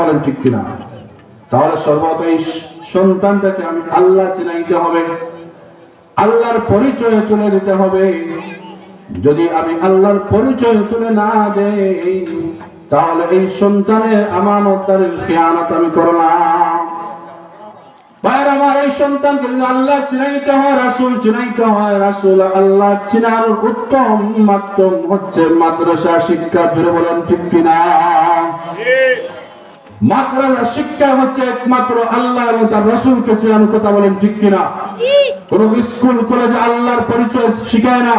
বলেন ঠিক কিনা? তাহলে সর্বত এই সন্তানটাকে আমি আল্লাহ চিনাইতে হবে। আল্লাহর পরিচয় তুলে দিতে হবে। যদি আমি আল্লাহর পরিচয় তুলে না দেই, তাহলে এই সন্তানের আমানতারের খেয়ানত আমি করলাম ভাইয়ের, আমার এই সন্তানকে আল্লাহ চিনাইতে হয়, রাসুল চিনাইতে হয়, রাসুল আল্লাহ চিনার উত্তম মাধ্যম হচ্ছে মাদ্রাসা শিক্ষা। জুড়ে বলেন ঠিক কিনা? শিক্ষা হচ্ছে একমাত্র আল্লাহ এবং তার রসুলকে কথা বলেন ঠিক কিনা? কোন স্কুল কলেজে আল্লাহর পরিচয় শিখায় না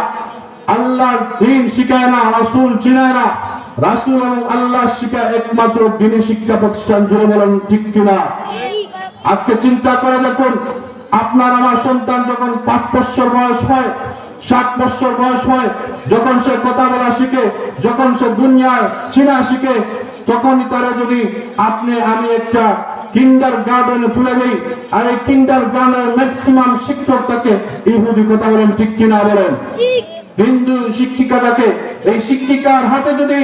আল্লাহর দিন শিখায় না রাসুল চিনায় না। রাসুল এবং আল্লাহ শিখায় একমাত্র দিনী শিক্ষা প্রতিষ্ঠান জুড়ে বলেন ঠিক কিনা? আজকে চিন্তা করে দেখুন আপনার আমার সন্তান যখন পাঁচ বছর বয়স হয় সাত বছর বয়স হয় যখন সে কথা বলা শিখে যখন সে দুনিয়ার চিনা শিখে তখনই তারা যদি আপনি আমি একটা কিন্ডার গার্ডেনে তুলে দেই আর এই কিন্ডার গার্ডেনের ম্যাক্সিমাম শিক্ষক তাকে ইহুদি কথা বলেন ঠিক কিনা বলেন? হিন্দু শিক্ষিকাটাকে এই শিক্ষিকার হাতে যদি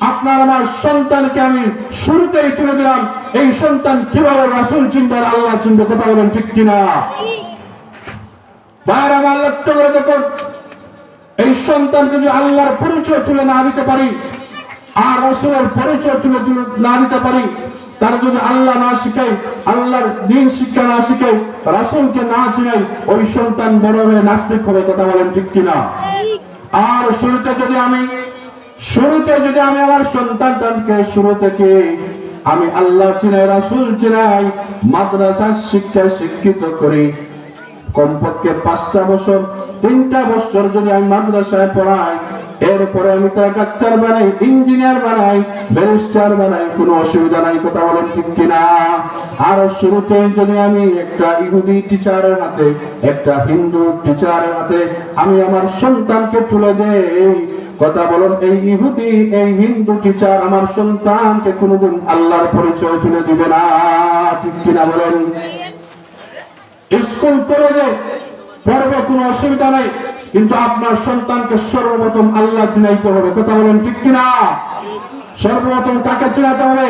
আপনার আমার সন্তানকে আমি শুরুতেই তুলে দিলাম এই সন্তান কীভাবে রাসুল চিন্তার আল্লাহ চিন্তা কথা বলেন ঠিক কিনা? বাইরে আমার করে দেখুন। এই সন্তানকে যদি আল্লাহর পরিচয় তুলে না দিতে পারি, আর রসুলের পরিচয় তুলে না দিতে পারি, তারা যদি আল্লাহ না আল্লাহর দিন শিক্ষা না না চিনাই ওই সন্তান বড় হয়ে নাস্তিক হবে, কথা বলেন ঠিক কিনা? আর শুরুতে যদি আমি, শুরুতে যদি আমি আমার সন্তানকে শুরু থেকে আমি আল্লাহ চিনাই, রাসুল চিনাই, মাদ্রাসার শিক্ষা শিক্ষিত করি কমপক্ষে পাঁচটা বছর, তিনটা বছর যদি আমি মাদ্রাসায় পড়াই, এরপরে আমি তার ডাক্তার বানাই, ইঞ্জিনিয়ার বানাই, ব্যারিস্টার বানাই, কোনো অসুবিধা নাই, কথা বলেন ঠিক কিনা? আর শুরুতে যদি আমি একটা ইহুদি টিচারের হাতে, একটা হিন্দু টিচারের হাতে, আমি আমার সন্তানকে তুলে দেই, কথা বলুন, এই ইহুদি, এই হিন্দু টিচার আমার সন্তানকে কোনোদিন আল্লাহর পরিচয় তুলে দিবে না, ঠিক কিনা বলেন? স্কুল, কলেজে পড়বে, কোনো অসুবিধা নাই। কিন্তু আপনার সন্তানকে সর্বপ্রথম আল্লাহ চিনাইতে হবে। কথা বলেন ঠিক কিনা? সর্বপ্রথম তাকে চিনাতে হবে?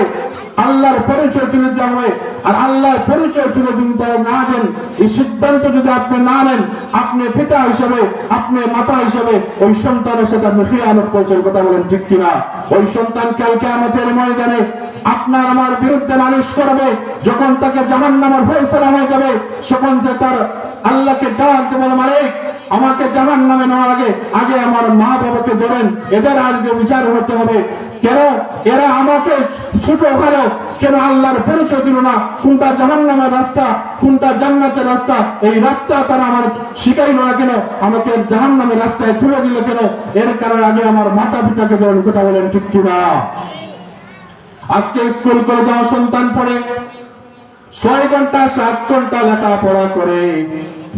আল্লাহর পরিচয় তুলে দিতে হবে। আর আল্লাহর পরিচয় তুলে দিতে না দেন। এই সিদ্ধান্ত যদি আপনি না নেন, আপনি পিতা হিসাবে, আপনি মাতা হিসাবে, ওই সন্তানের সাথে আপনি খেয়ানত করছেন কথা বলেন ঠিক কিনা? ওই সন্তান কালকে আমাদের ময়দানে আপনার আমার বিরুদ্ধে নালিশ করবে, যখন তাকে জাহান নামার ফয়সলা হয়ে যাবে, তখন যে তার আল্লাহকে ডাকতে বলে মালিক আমাকে জাহান নামে নেওয়ার আগে আগে আমার মা বাবাকে ধরেন এদের আজকে বিচার হতে হবে। কেন? এরা আমাকে ছোট হলো। কেন আল্লাহর পরিচয় দিল না? কোনটা জাহান নামের রাস্তা, কোনটা জান্নাতের রাস্তা? এই রাস্তা তারা আমার শিখাইল না কেন? আমাকে জাহান নামের রাস্তায় তুলে দিল কেন? এর কারণে আগে আমার মাতা পিতাকে ধরেন কথা বলেন ঠিক কিনা? আজকে স্কুল করে যাওয়া সন্তান পড়ে, ছয় ঘণ্টা, সাত ঘণ্টা লেখাপড়া করে।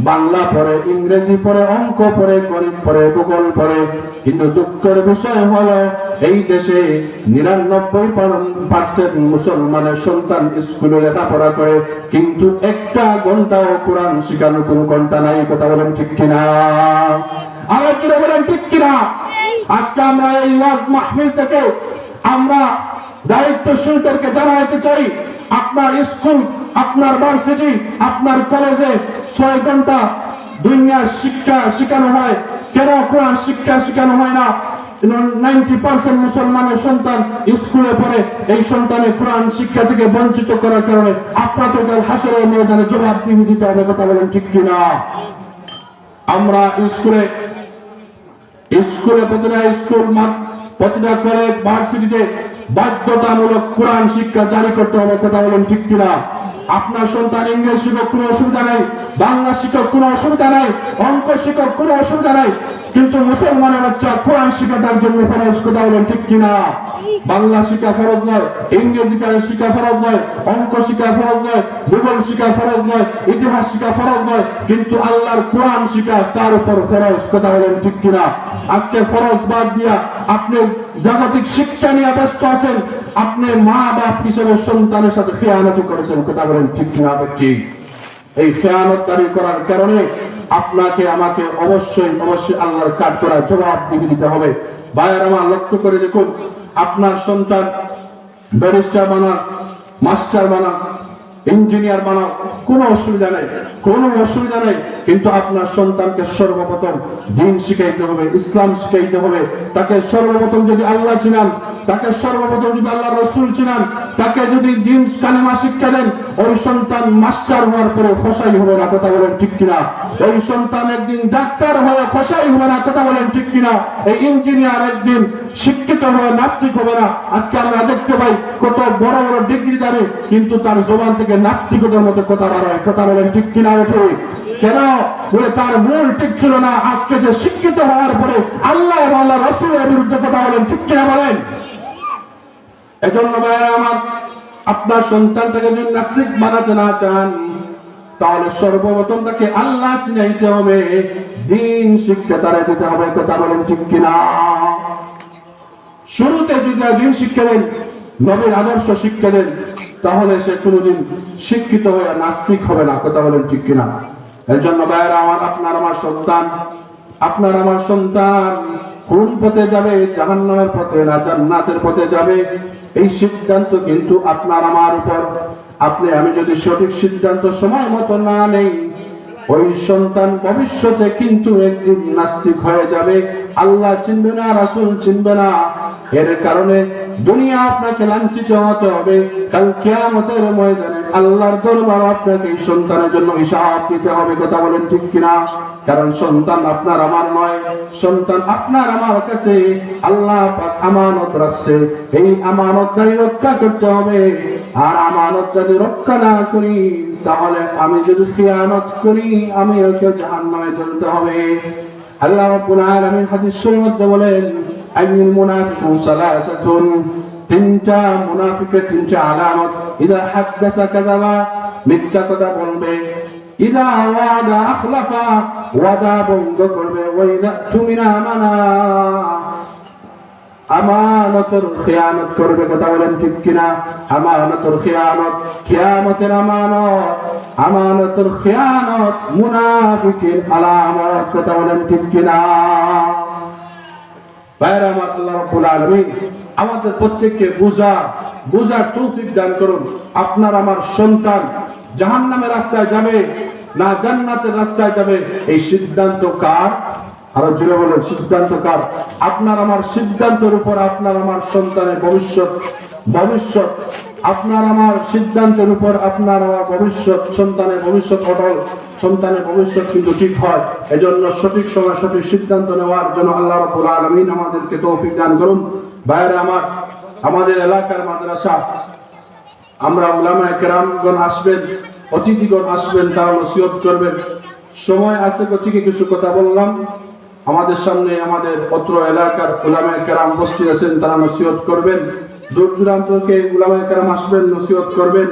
বাংলা পড়ে, ইংরেজি পড়ে, অঙ্ক পড়ে, গণিত পড়ে, ভূগোল পড়ে। কিন্তু দুঃখের বিষয় হলো, এই দেশে নিরানব্বই পার্সেন্ট মুসলমানের সন্তান স্কুলে লেখাপড়া করে, কিন্তু একটা ঘন্টাও কোরআন শিখানো কোন ঘণ্টা নাই কথা বলেন ঠিক কিনা? আলোচনা বলেন, ঠিক কিনা? আজকে আমরা এই ওয়াজ মাহফিল থেকে আমরা দায়িত্বশীলদেরকে জানাইতে চাই, আপনার স্কুল আপনার ভার্সিটি আপনার কলেজে ছয় ঘণ্টা দুনিয়ার শিক্ষা শেখানো হয়। কেন কোরআন শিক্ষা শেখানো হয় না? নাইনটি পার্সেন্ট মুসলমানের সন্তান স্কুলে পড়ে, এই সন্তানের কোরআন শিক্ষা থেকে বঞ্চিত করার কারণে আপনাদের ময়দানে দিতে হবে, কথা বলেন ঠিক কিনা? আমরা স্কুলে স্কুলে প্রতিটা স্কুল প্রতিটা কলেজ ভার্সিটিতে বাধ্যতামূলক কোরআন শিক্ষা জারি করতে হবে, কথা বলেন ঠিক কিনা? আপনার সন্তান ইংরেজি শিক্ষক, কোনো অসুবিধা নেই। বাংলা শিক্ষক, কোনো অসুবিধা নেই। অঙ্ক শিক্ষক, কোনো অসুবিধা নেই। কিন্তু মুসলমানের বাচ্চা কোরআন শিক্ষা তার জন্য ফরজ, কথা বলেন ঠিক কিনা? বাংলা শিক্ষা ফরজ নয়, ইংরেজি শিক্ষা ফরজ নয়, অঙ্ক শিক্ষা ফরজ নয়, ভূগোল শিক্ষা ফরজ নয়, ইতিহাস শিক্ষা ফরজ নয়, কিন্তু আল্লাহর কোরআন শিক্ষা তার উপর ফরজ, কথা বলেন ঠিক কিনা? আজকে ফরজ বাদ দিয়া আপনি জাগতিক শিক্ষা নিয়ে ব্যস্ত আছেন, আপনি মা বাপ হিসেবে সন্তানের সাথে খেয়ানতি করেছেন, কথা বলেন ঠিক কিনা ঠিক? এই খেয়ানতকারী করার কারণে আপনাকে, আমাকে অবশ্যই অবশ্যই আল্লাহর কাঠ করার জবাব দিকে দিতে হবে। ভাইয়ের আমার লক্ষ্য করে দেখুন, আপনার সন্তান ব্যারিস্টার বানার মাস্টার বানান ইঞ্জিনিয়ার বানাও কোনো অসুবিধা নেই, কোনো অসুবিধা নেই। কিন্তু আপনার সন্তানকে সর্বপ্রথম দিন শিখাইতে হবে, ইসলাম শিখাইতে হবে। তাকে সর্বপ্রথম যদি আল্লাহ চিনান, তাকে সর্বপ্রথম যদি আল্লাহ রসুল চিনান, তাকে যদি দিন কালিমা শিক্ষা দেন, ওই সন্তান মাস্টার হওয়ার পরে ফসাই হবে না, কথা বলেন ঠিক কিনা? ওই সন্তান একদিন ডাক্তার হয়ে ফসাই হবে না, কথা বলেন ঠিক কিনা? এই ইঞ্জিনিয়ার একদিন শিক্ষিত হয়ে নাস্তিক হবে না। আজকে আমরা দেখতে পাই কত বড় বড় ডিগ্রি জানে কিন্তু তার জবান থেকে নাস্তিকতার মতো কথা বাড়ায় কথা বলেন ঠিক কিনা ওঠে কেন? বলে তার মূল ঠিক ছিল না। আজকে যে শিক্ষিত হওয়ার পরে আল্লাহ এবং আল্লাহ রসুলের বিরুদ্ধে কথা বলেন, ঠিক কিনা বলেন? এজন্য ভাইয়েরা আমার, আপনার সন্তানটাকে যদি নাস্তিক বানাতে না চান, তাহলে সর্বপ্রথম তাকে আল্লাহ চিনাইতে হবে, দিন শিক্ষা তারা দিতে হবে। কথা বলেন ঠিক কিনা? শুরুতে যদি দিন শিক্ষা দেন, নবীর আদর্শ শিক্ষা দেন, তাহলে সে কোনোদিন শিক্ষিত হয়ে নাস্তিক হবে না। কথা বলেন ঠিক কিনা? এর জন্য ভাইয়েরা, আমার আপনার আমার সন্তান, আপনার আমার সন্তান কোন পথে যাবে? জাহান্নামের পথে না জান্নাতের পথে যাবে? এই সিদ্ধান্ত কিন্তু আপনার আমার উপর। আপনি, আমি যদি সঠিক সিদ্ধান্ত সময় মতো না নেই, ওই সন্তান ভবিষ্যতে কিন্তু একদিন নাস্তিক হয়ে যাবে। আল্লাহ চিনবে না, রাসুল চিনবে না। এর কারণে দুনিয়া আপনাকে লাঞ্ছিত হতে হবে। কাল কেয়ামতের ময়দানে আল্লাহর দরবার আপনাকে এই সন্তানের জন্য হিসাব দিতে হবে। কথা বলেন ঠিক কিনা? কারণ সন্তান আপনার আমার নয়, সন্তান আপনার আমার কাছে। আল্লাহ আমানত রাখছে। এই আমানত দায়ী রক্ষা করতে হবে। আর আমানত যদি রক্ষা না করি, তাহলে আমি যদি খেয়ানত করি আমি ওকে জাহান্নামে চলতে হবে। আল্লাহ রাব্বুল আলামিন হাদিস মধ্যে বলেন আইনুল মুনাফিকুন সালাসাতুন তিনটা মুনাফিকের তিনটা আলামত। ইদা হাদ্দাসা কাযাবা মিথ্যা কথা বলবে। ইদা ওয়াদা আখলাফা ওয়াদা ভঙ্গ করবে। ওয়াইদা তুমিনা আমানা আমানতের খেয়ানত করবে। কথা বলেন ঠিক কিনা? আমানতের খেয়ানত খেয়ামতের আমানত। আমানতের খেয়ানত মুনাফিকের আলামত। কথা বলেন ঠিক কিনা? আমার আল্লাহ রব্বুল আমাদের প্রত্যেককে তৌফিক দান করুন। আপনার আমার সন্তান জাহান্নামের রাস্তায় যাবে না জান্নাতের রাস্তায় যাবে, এই সিদ্ধান্ত কার? আরও জুড়ে সিদ্ধান্ত কার? আপনার আমার সিদ্ধান্তের উপর আপনার আমার সন্তানের ভবিষ্যৎ ভবিষ্যৎ আপনার আমার সিদ্ধান্তের উপর আপনার আমার ভবিষ্যৎ, সন্তানের ভবিষ্যৎ অটল, সন্তানের ভবিষ্যৎ কিন্তু ঠিক হয়। এজন্য সঠিক সময় সঠিক সিদ্ধান্ত নেওয়ার জন্য আল্লাহ রাব্বুল আলামিন আমাদেরকে তৌফিক দান করুন। বাইরে আমার, আমাদের এলাকার মাদ্রাসা, আমরা উলামায়ে কেরামগণ আসবেন, অতিথিগণ আসবেন, তারা নসিহত করবেন। সময় আছে থেকে কিছু কথা বললাম। আমাদের সামনে আমাদের অত্র এলাকার উলামায়ে কেরাম বস্তি আছেন, তারা নসিহত করবেন। দূর দূরান্ত থেকে গুলামায় কারাম আসবেন নসিহত করবেন।